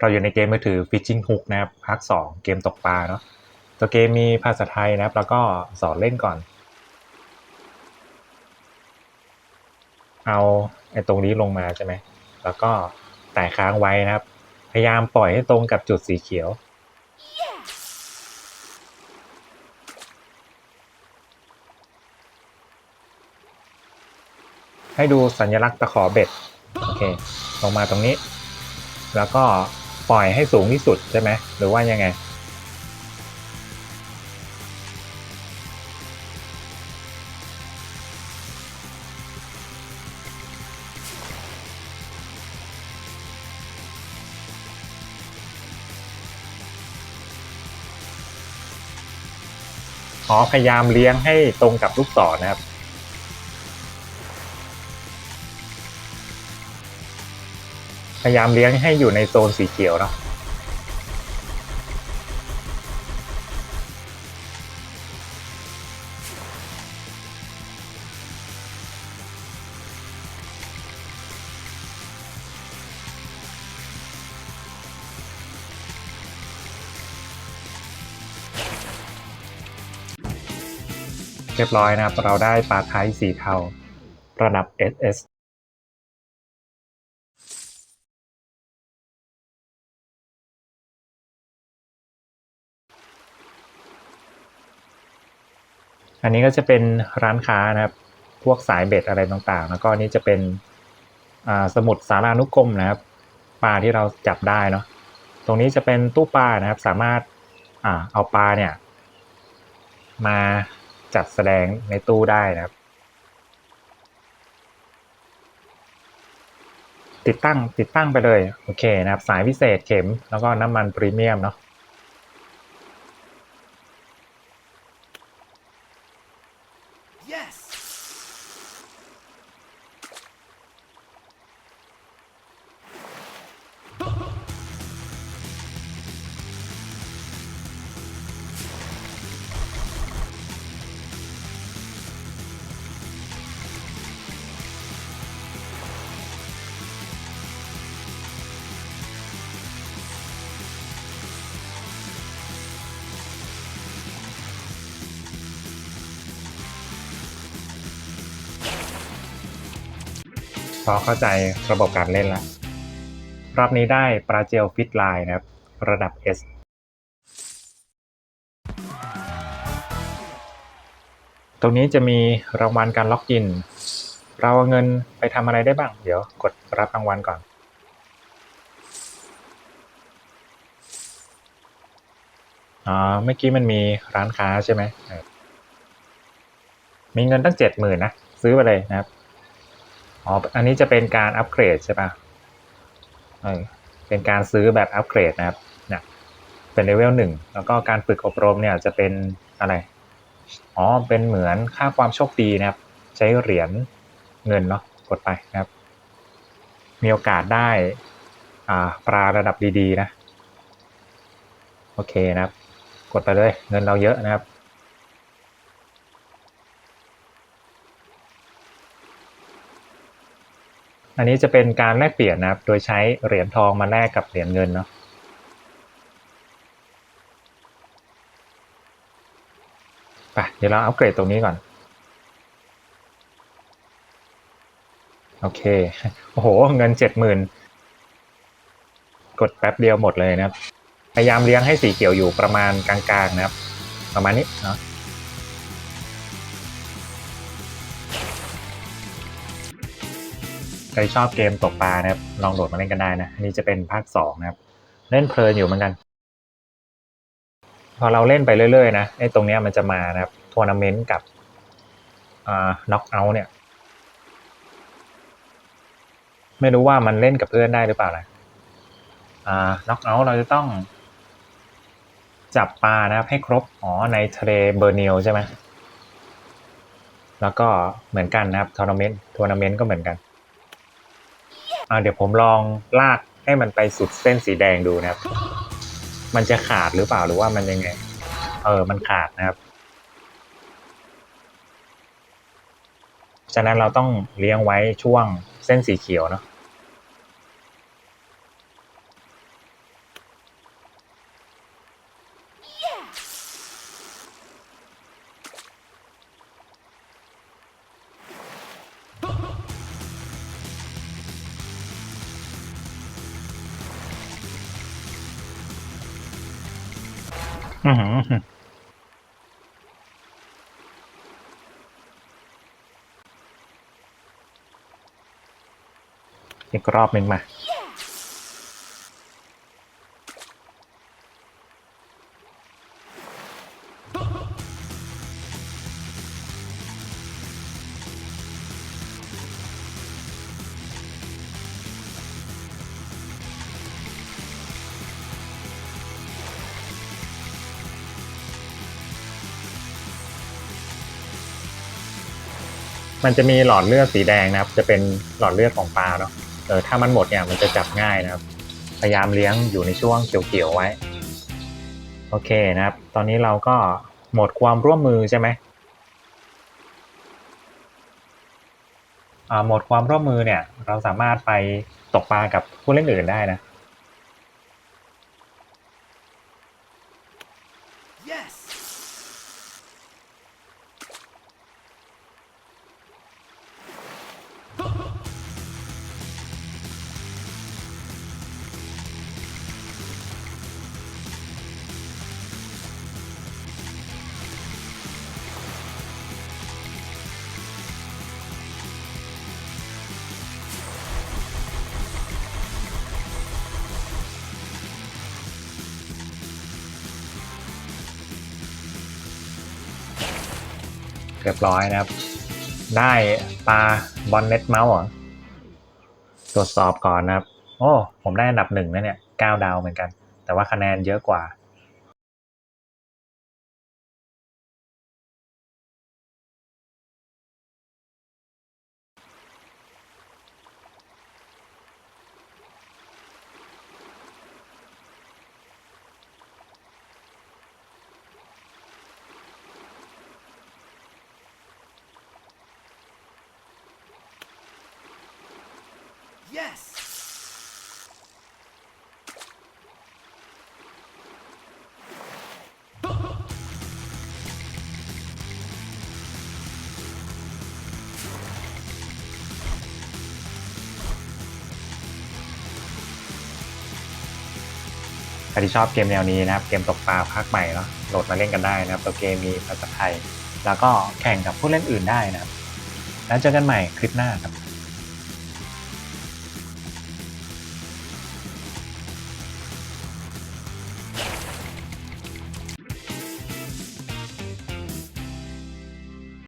เราอยู่ในเกมมือถือ Fishing Hook นะครับภาค2เกมตกปลาเนาะตัวเกมมีภาษาไทยนะครับ แล้วก็สอนเล่นก่อน เอาไอ้ตรงนี้ลงมาใช่ไหมแล้วก็แตะค้างไว้นะครับ พยายามปล่อยให้ตรงกับจุดสีเขียว ให้ดูสัญลักษณ์ตะขอเบ็ด โอเค ลงมาตรงนี้ แล้วก็ ปล่อยให้สูงที่สุดใช่ไหมหรือว่ายังไงอ๋อพยายามเลี้ยงให้ตรงกับลูกศรนะครับ พยายามเลี้ยงให้อยู่ในโซนสีเขียวเนาะเรียบร้อยนะครับ เราได้ปลาไทยสีเทาระดับ SS อันนี้ก็จะเป็นร้านค้านะครับ พวกสายเบ็ดอะไรต่างๆ แล้วก็นี้จะเป็นสมุดสารานุกรมนะครับ ปลาที่เราจับได้เนาะ ตรงนี้จะเป็นตู้ปลานะครับ สามารถอเอาปลาเนี่ย มาจัดแสดงในตู้ได้นะครับ ติดตั้งติดตั้งไปเลย โอเคนะครับ สายพิเศษเข็มแล้วก็น้ำมันพรีเมียมเนาะ พอเข้าใจระบบการเล่นแล้วรอบนี้ได้ปลาเจลฟิตไลน์นะครับ ระดับ S ตรงนี้จะมีรางวัลการล็อกอิน เราเอาเงินไปทำอะไรได้บ้าง เดี๋ยวกดรับรางวัลก่อน อ๋อ เมื่อกี้มันมีร้านค้าใช่ไหม มีเงินตั้งเจ็ดหมื่นนะ ซื้อไปเลยนะครับ อ๋อ อันนี้จะเป็นการอัปเกรดใช่ปะเออเป็นการซื้อแบบอัปเกรดนะครับเนี่ยเป็นเลเวลหนึ่งแล้วก็การฝึกอบรมเนี่ยจะเป็นอะไร อ๋อ เป็นเหมือนค่าความโชคดีนะครับ ใช้เหรียญเงินเนาะ กดไปนะครับ มีโอกาสได้อ่าปลาระดับดีๆนะ โอเคนะครับ กดไปเลย เงินเราเยอะนะครับ อันนี้จะเป็นการแลกเปลี่ยนนะครับ โดยใช้เหรียญทองมาแลกกับเหรียญเงินเนาะไปเดี๋ยวเราอัปเกรดตรงนี้ก่อน โอเค โอ้โห เงินเจ็ดหมื่นกดแป๊บเดียวหมดเลยนะครับ พยายามเลี้ยงให้สีเขียวอยู่ประมาณกลางๆนะครับ ประมาณนี้เนาะ ใครชอบเกมตกปลานะครับ ลองโหลดมาเล่นกันได้นะนนี้จะเป็นภาคสองนะครับ เล่นเพลินอยู่เหมือนกัน พอเราเล่นไปเรื่อยๆนะไอ้ตรงเนี้ยมันจะมานะครับทัวร์นาเมนต์กับอ่าน็อกเอาท์เนี่ย ไม่รู้ว่ามันเล่นกับเพื่อนได้หรือเปล่านะอ่าน็อกเอาท์เราจะต้องจับปลานะครับให้ครบ อ๋อ ในทะเลเบอร์เนียวใช่ไหม แล้วก็เหมือนกันนะครับทัวร์นาเมนต์ทัวร์นาเมนต์ก็เหมือนกัน อ่าเดี๋ยวผมลองลากให้มันไปสุดเส้นสีแดงดูนะครับ มันจะขาดหรือเปล่าหรือว่ามันยังไง เออ มันขาดนะครับฉะนั้นเราต้องเลี้ยงไว้ช่วงเส้นสีเขียวเนาะ อือหืออีกรอบหนึ่งมา มันจะมีหลอดเลือดสีแดงนะครับ จะเป็นหลอดเลือดของปลาเนาะเออถ้ามันหมดเนี่ยมันจะจับง่ายนะครับ พยายามเลี้ยงอยู่ในช่วงเขียวๆไว้ โอเคนะครับ ตอนนี้เราก็หมดความร่วมมือใช่ไหมอ่าหมดความร่วมมือเนี่ย เราสามารถไปตกปลากับผู้เล่นอื่นได้นะ เรียบร้อยนะครับ ได้ปลาบอลเน็ตเมาส์ตรวจสอบก่อนนะครับ โอ้ ผมได้อันดับหนึ่งนะเนี่ยเก้าดาวเหมือนกัน แต่ว่าคะแนนเยอะกว่า Yes. ใครที่ชอบเกมแนวนี้นะครับ เกมตกปลาภาคใหม่เนาะโหลดมาเล่นกันได้นะครับ ตัวเกมมีภาษาไทย แล้วก็แข่งกับผู้เล่นอื่นได้นะครับ แล้วเจอกันใหม่คลิปหน้าครับ